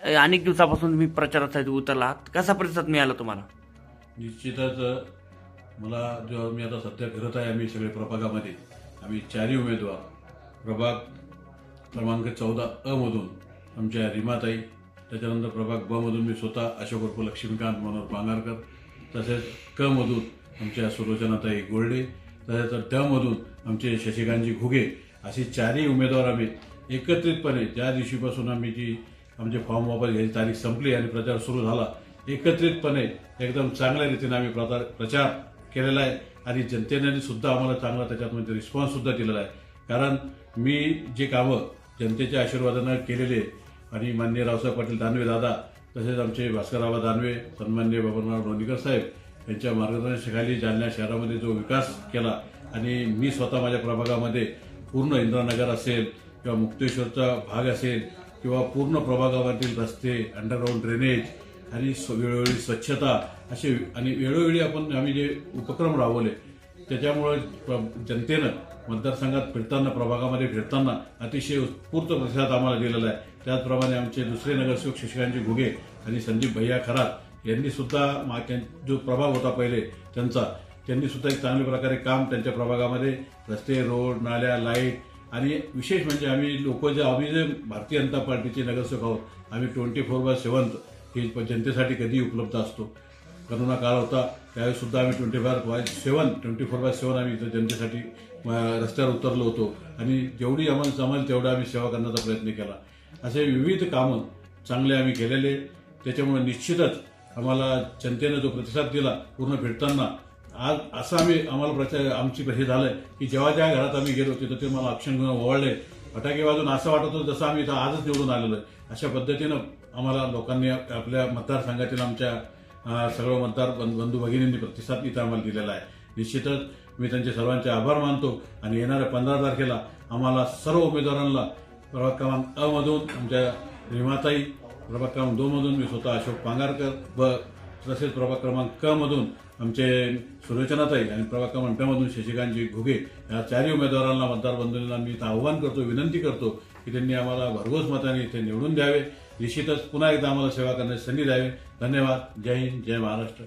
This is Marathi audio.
अनेक दिवसापासून तुम्ही प्रचारासाठी उतरला आहात. कसा प्रतिसाद मिळाला तुम्हाला? निश्चितच मला जेव्हा मी आता सध्या करत आहे आम्ही सगळे प्रभागामध्ये आम्ही चारही उमेदवार प्रभाग क्रमांक चौदा अ मधून आमच्या रिमाताई त्याच्यानंतर प्रभाग ब मधून मी स्वतः अशोक उर्फ लक्ष्मीकांत मनोहर पांगारकर तसेच क मधून आमच्या सुलोचनाताई गोल्डे तसेच ड मधून आमचे शशिकांतजी घुगे असे चारही उमेदवार आम्ही एकत्रितपणे ज्या दिवशीपासून आम्ही जी आमचे फॉर्म वापर घ्यायची तारीख संपली आणि प्रचार सुरू झाला. एकत्रितपणे एकदम चांगल्या रीतीने आम्ही प्रचार प्रचार केलेला आहे आणि जनतेने सुद्धा आम्हाला चांगला त्याच्यामध्ये रिस्पॉन्स सुद्धा दिलेला आहे. कारण मी जे कामं जनतेच्या आशीर्वादानं केलेले आणि माननीय रावसाहेब पाटील दानवे दादा तसेच आमचे भास्करराव दानवे सन्मान्य बाबनराव लोणीकर साहेब यांच्या मार्गदर्शनाखाली जालना शहरामध्ये जो विकास केला आणि मी स्वतः माझ्या प्रभागामध्ये पूर्ण इंद्रानगर असेल किंवा मुक्तेश्वरचा भाग असेल किंवा पूर्ण प्रभागामधील रस्ते अंडरग्राऊंड ड्रेनेज आणि वेळोवेळी स्वच्छता असे आणि वेळोवेळी आपण आम्ही जे उपक्रम राबवले त्याच्यामुळे प्र- जनतेनं मतदारसंघात फिरताना प्रभागामध्ये फिरताना अतिशय उत्स्फूर्त प्रतिसाद आम्हाला दिलेला आहे. त्याचप्रमाणे आमचे दुसरे नगरसेवक शशिकांतजी घुगे आणि संदीप भैया खरात यांनी सुद्धा मा- त्यां- जो प्रभाग होता पहिले त्यांचा त्यांनी सुद्धा एक चांगल्या प्रकारे काम त्यांच्या प्रभागामध्ये रस्ते रोड नाल्या लाइट आणि विशेष म्हणजे आम्ही लोक जे आम्ही जे भारतीय जनता पार्टीचे नगरसेवक आहोत आम्ही ट्वेंटी फोर बाय सेवन हे जनतेसाठी कधी उपलब्ध असतो. करोना काळ होता त्यावेळीसुद्धा आम्ही twenty four by seven twenty four by seven आम्ही इथं जनतेसाठी रस्त्यावर उतरलो होतो. आणि जेवढी आम्हाला जमेल तेवढा आम्ही सेवा करण्याचा प्रयत्न केला. असे विविध कामं चांगले आम्ही केलेले त्याच्यामुळे निश्चितच आम्हाला जनतेनं जो प्रतिसाद दिला पूर्ण फिरताना आज असं आम्ही आम्हाला प्रचार आमची हे झालंय की जेव्हा ज्या घरात आम्ही गेलो तिथं ते मला अक्षण घेऊन ओवाळले. फटाके वाजून असं वाटत होतं जसं आम्ही इथं आजच निवडून आलेलो आहे. अशा पद्धतीनं आम्हाला लोकांनी आपल्या मतदारसंघातील आमच्या सर्व मतदार बंधू भगिनींनी प्रतिसाद इथं आम्हाला दिलेला आहे. निश्चितच मी त्यांचे सर्वांचे आभार मानतो आणि येणाऱ्या पंधरा तारखेला आम्हाला सर्व उमेदवारांना प्रभाग क्रमांक अमधून आमच्या रिमाताई प्रभाग क्रमांक दोनमधून मी स्वतः अशोक पांगारकर व तसेच प्रभाग क्रमांक क मधून आमचे सुलोचनाताई आणि प्रभाग क्रमांक ड मधून शशिकांतजी घुगे या चारही उमेदवारांना मतदार बंधूंना मी इथं आव्हान करतो विनंती करतो की त्यांनी आम्हाला भरघोस मताने इथे निवडून द्यावे. निश्चितच पुन्हा एकदा आम्हाला सेवा करण्याची संधी द्यावी. धन्यवाद. जय हिंद. जय महाराष्ट्र.